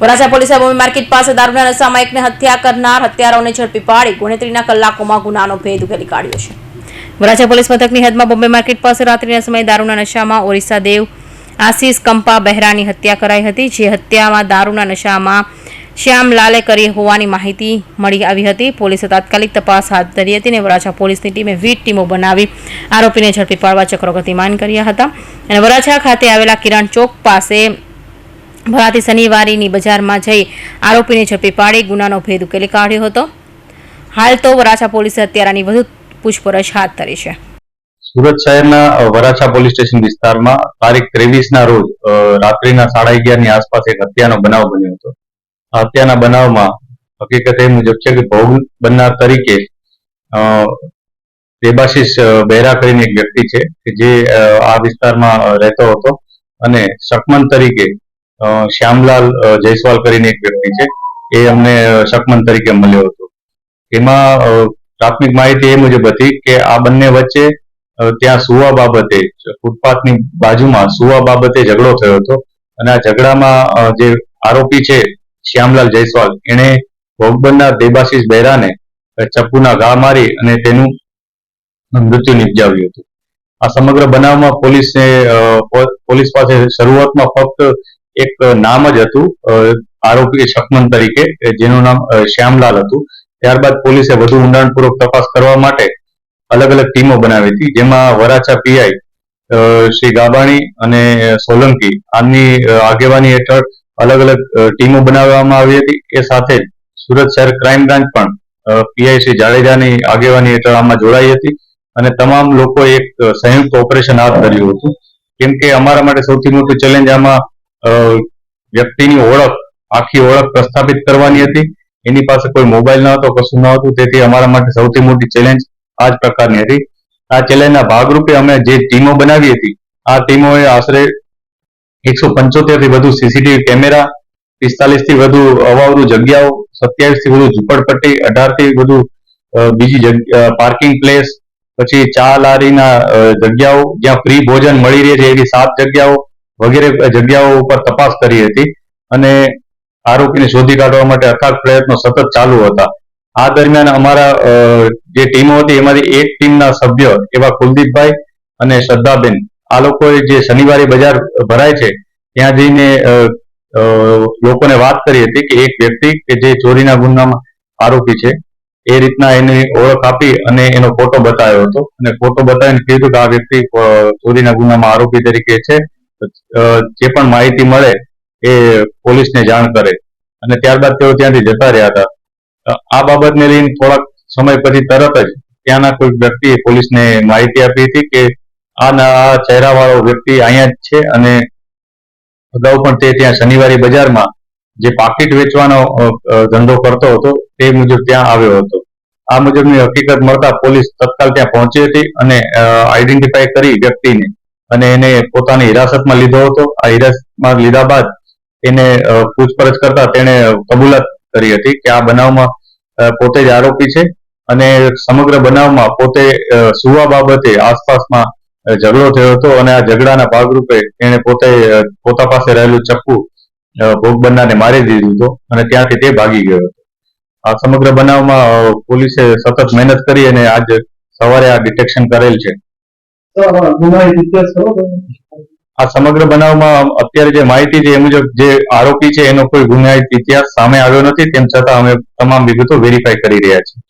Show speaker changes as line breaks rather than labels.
વરાછા પોલીસે બોમ્બે માર્કેટ પાસે દારૂના નશામાં એકને હત્યા કરનાર હત્યારાઓને ઝડપી પાડી ગુણેત્રીના કલાકોમાં ગુનાનો ભેદ ઉકેલી કાઢ્યો છે. વરાછા પોલીસ મથકની હદમાં બોમ્બે માર્કેટ પાસે રાત્રિના સમયે દારૂના નશામાં ઓરિસ્સા દેવ, આશીષ કંપા બહેરાની હત્યા કરાઈ હતી, જે હત્યામાં દારૂના નશામાં શ્યામલાલે કરી હોવાની માહિતી મળી આવી હતી. પોલીસે તાત્કાલિક તપાસ હાથ ધરી હતી અને વરાછા પોલીસની ટીમે વીસ ટીમો બનાવી આરોપીને ઝડપી પાડવા ચક્રો ગતિમાન કર્યા હતા. અને વરાછા ખાતે આવેલા કિરણ ચોક પાસે ભરાતી શનિવારીની બજારમાં જઈ આરોપીને ઝડપી પાડી ગુનાનો ભેદ ઉકેલી કાઢ્યો હતો. હાલ તો વરાછા પોલીસે હત્યારાની વધુ પૂછપરછ હાથ ધરી છે.
સુરત શહેરના વરાછા પોલીસ સ્ટેશન વિસ્તારમાં તારીખ ત્રેવીસ ના રોજ રાત્રિના સાડા અગિયારની આસપાસ એક હત્યાનો બનાવ બન્યો હતો. હત્યાના બનાવમાં હકીકત એ મુજબ છે કે ભોગ બનનાર તરીકે દેબાશીષ બહેરા કરીને એક વ્યક્તિ છે કે જે આ વિસ્તારમાં રહેતો હતો અને શકમન તરીકે શ્યામલાલ જયસ્વાલ કરીને એક વ્યક્તિ છે. એ અમને શકમન તરીકે મળ્યો હતો. એમાં પ્રાથમિક માહિતી એ મુજબ હતી કે આ બંને વચ્ચે ત્યાં સુવા બાબતે, ફૂટપાથની બાજુમાં સુવા બાબતે ઝઘડો થયો હતો. અને આ ઝઘડામાં જે આરોપી છે, શ્યામલાલ જયસ્વાલ, એણે ભોગબનના દેબાશીષ બહેરાને ચપ્પુના ઘા મારી અને તેનું મૃત્યુ નિપજાવ્યું હતું. આ સમગ્ર બનાવમાં પોલીસને પોલીસ પાસે શરૂઆતમાં ફક્ત એક નામ જ હતું આરોપી શકમન તરીકે જેનું નામ શ્યામલાલ હતું. ત્યારબાદ પોલીસે વધુ ઊંડાણપૂર્વક તપાસ કરવા માટે અલગ અલગ ટીમો બનાવી હતી, જેમાં વરાછા પીઆઈ શ્રી ગાબાણી અને સોલંકી, આની આગેવાની હેઠળ અલગ અલગ ટીમો બનાવવામાં આવી હતી. એ સાથે સુરત શહેર ક્રાઇમ બ્રાન્ચ પણ પીઆઈ શ્રી જાડેજાની આગેવાની હેઠળ આમાં જોડાઈ હતી અને તમામ લોકો એક સંયુક્ત ઓપરેશન હાથ ધર્યું હતું. કેમ કે અમારા માટે સૌથી મોટું ચેલેન્જ આમાં વ્યક્તિની ઓળખ, આખી ઓળખ પ્રસ્થાપિત કરવાની હતી. એની પાસે કોઈ મોબાઈલ ન હતો, કશું ન હતું. તેથી અમારા માટે સૌથી મોટી ચેલેન્જ આ જ પ્રકારની હતી. આ ચેલેન્જના ભાગરૂપે અમે જે ટીમો બનાવી હતી, આ ટીમોએ આશરે એકસો પંચોતેરથી વધુ સીસીટીવી કેમેરા, પિસ્તાલીસથી વધુ અવાવરું જગ્યાઓ, સત્યાવીસથી વધુ ઝુંપડપટ્ટી, અઢારથી વધુ બીજી પાર્કિંગ પ્લેસ પછી ચા લારીના જગ્યાઓ, જ્યાં ફ્રી ભોજન મળી રહે છે એવી સાત જગ્યાઓ વગેરે જગ્યાઓ ઉપર તપાસ કરી હતી અને આરોપીને શોધી કાઢવા માટે અથાગ પ્રયત્નો સતત ચાલુ હતા. આ દરમિયાન અમારા જે ટીમો હતી, એમાંથી એક ટીમના સભ્ય એવા કુલદીપભાઈ અને શ્રદ્ધાબેન. આ લોકોએ જે શનિવારે બજાર ભરાય છે, ત્યાં જઈને લોકોને વાત કરી હતી કે એક વ્યક્તિ કે જે ચોરીના ગુનામાં આરોપી છે, એ રીતના એની ઓળખ આપી અને એનો ફોટો બતાવ્યો હતો. અને ફોટો બતાવીને કીધું કે આ વ્યક્તિ ચોરીના ગુનામાં આરોપી તરીકે છે. જે પણ માહિતી મળે એ પોલીસને જાણ કરે. અને ત્યારબાદ તેઓ ત્યાંથી જતા રહ્યા હતા. આ બાબતને લઈને થોડાક સમય પછી તરત જ ત્યાંના કોઈ વ્યક્તિએ પોલીસને માહિતી આપી હતી કે આ ચહેરાવાળો વ્યક્તિ અહીંયા જ છે અને અગાઉ પણ તે ત્યાં શનિવારી બજારમાં જે પાકીટ વેચવાનો ધંધો કરતો હતો તે મુજબ ત્યાં આવ્યો હતો. આ મુજબની હકીકત મળતા પોલીસ તત્કાલ ત્યાં પહોંચી હતી અને આઈડેન્ટિફાઈ કરી વ્યક્તિને અને એને પોતાની હિરાસતમાં લીધો હતો. આ હિરાસતમાં લીધા બાદ એને પૂછપરછ કરતા તેણે કબૂલાત કરી હતી કે આ બનાવમાં પોતે જ આરોપી છે અને સમગ્ર બનાવમાં પોતે સુવા બાબતે આસપાસમાં ઝઘડો થયો હતો અને આ ઝઘડાના ભાગરૂપે તેણે પોતે પોતા પાસે રહેલું ચપ્પુ ભોગ બનનારને મારી દીધું હતું અને ત્યાંથી તે ભાગી ગયો હતો. આ સમગ્ર બનાવમાં પોલીસે સતત મહેનત કરી અને આજ સવારે આ ડિટેક્શન કરેલ છે. આ સમગ્ર બનાવમાં અત્યારે જે માહિતી છે એ મુજબ જે આરોપી છે એનો કોઈ ગુનાહિત ઇતિહાસ સામે આવ્યો નથી, તેમ છતાં અમે તમામ વિગતો વેરીફાઈ કરી રહ્યા છીએ.